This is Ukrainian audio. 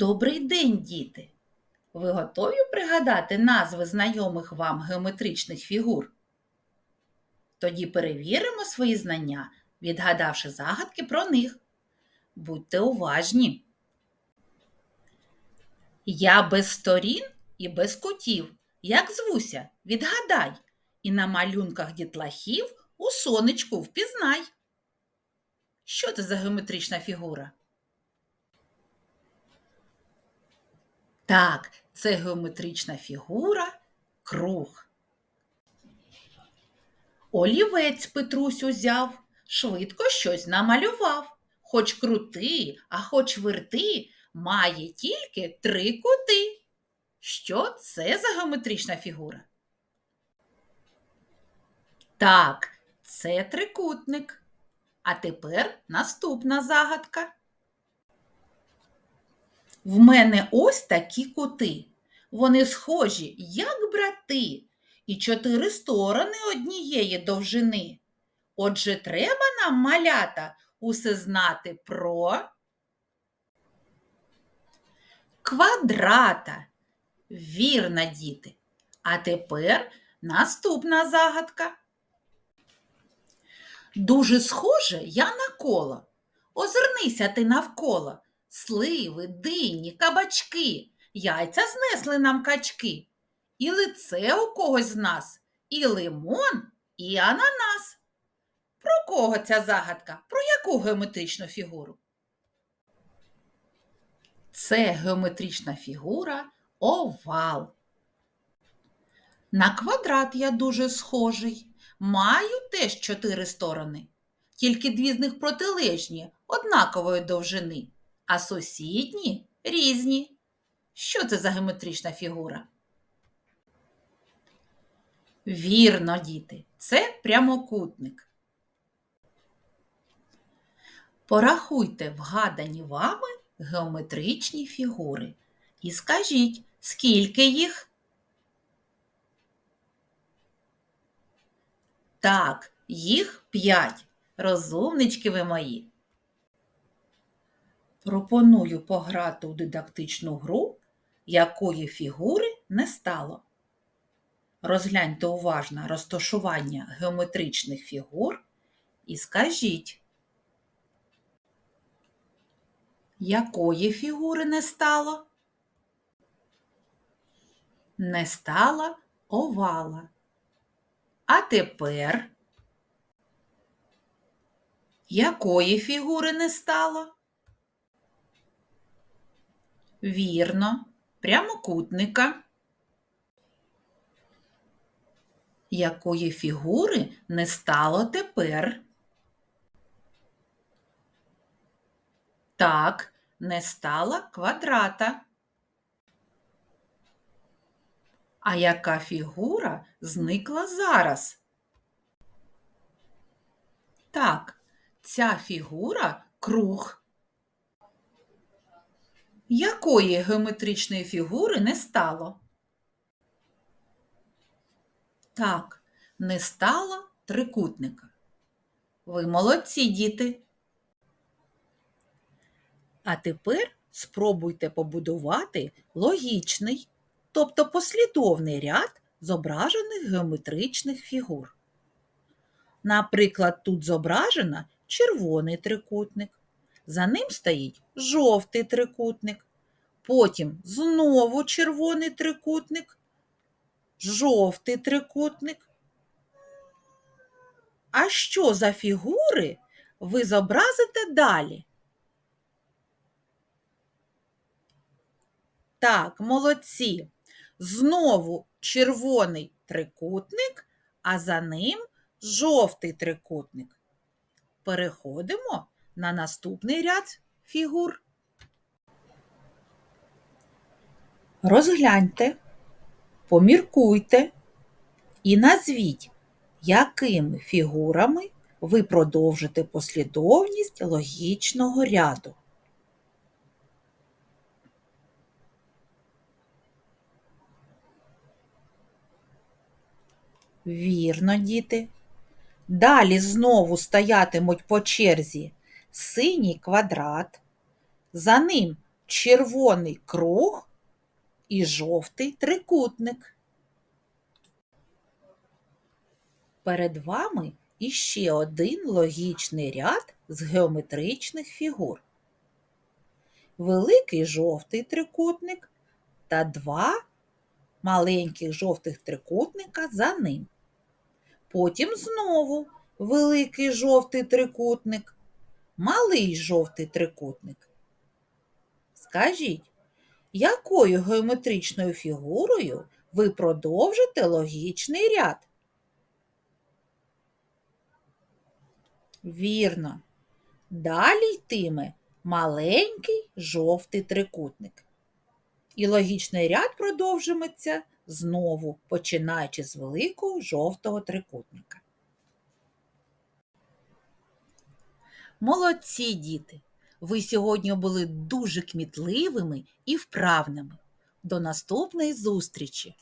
Добрий день, діти! Ви готові пригадати назви знайомих вам геометричних фігур? Тоді перевіримо свої знання, відгадавши загадки про них. Будьте уважні. Я без сторін і без кутів. Як звуся, відгадай, і на малюнках дітлахів у сонечку впізнай. Що це за геометрична фігура? Так, це геометрична фігура круг. Олівець Петрусь узяв, швидко щось намалював. Хоч крути, а хоч верти, має тільки три кути. Що це за геометрична фігура? Так, це трикутник. А тепер наступна загадка. В мене ось такі кути. Вони схожі, як брати, і чотири сторони однієї довжини. Отже, треба нам, малята, усе знати про квадрата. Вірно, діти. А тепер наступна загадка. Дуже схоже я на коло. Озирнися ти навколо. Сливи, дині, кабачки, яйця знесли нам качки. І лице у когось з нас, і лимон, і ананас. Про кого ця загадка? Про яку геометричну фігуру? Це геометрична фігура овал. На квадрат я дуже схожий. Маю теж чотири сторони, тільки дві з них протилежні, однакової довжини а сусідні різні. Що це за геометрична фігура? Вірно, діти, це прямокутник. Порахуйте вгадані вами геометричні фігури і скажіть, скільки їх? Так, їх п'ять. Розумнички ви мої. Пропоную пограти у дидактичну гру, якої фігури не стало. Розгляньте уважно розташування геометричних фігур і скажіть, якої фігури не стало? Не стало овала. А тепер якої фігури не стало? Вірно, прямокутника. Якої фігури не стало тепер? Так, не стало квадрата. А яка фігура зникла зараз? Так, ця фігура круг якої геометричної фігури не стало? Так, не стало трикутника. Ви молодці, діти. А тепер спробуйте побудувати логічний, тобто послідовний ряд зображених геометричних фігур. Наприклад, тут зображено червоний трикутник, за ним стоїть жовтий трикутник, потім знову червоний трикутник, жовтий трикутник. А що за фігури ви зобразите далі? Так, молодці. Знову червоний трикутник, а за ним жовтий трикутник. Переходимо на наступний ряд фігур. Розгляньте, поміркуйте і назвіть, якими фігурами ви продовжите послідовність логічного ряду. Вірно, діти. Далі знову стоятимуть по черзі синій квадрат, за ним червоний круг і жовтий трикутник. Перед вами іще один логічний ряд з геометричних фігур. Великий жовтий трикутник та два маленьких жовтих трикутника за ним. Потім знову великий жовтий трикутник, малий жовтий трикутник. Скажіть, якою геометричною фігурою ви продовжите логічний ряд? Вірно. Далі йтиме маленький жовтий трикутник. І логічний ряд продовжується знову, починаючи з великого жовтого трикутника. Молодці діти! Ви сьогодні були дуже кмітливими і вправними. До наступної зустрічі!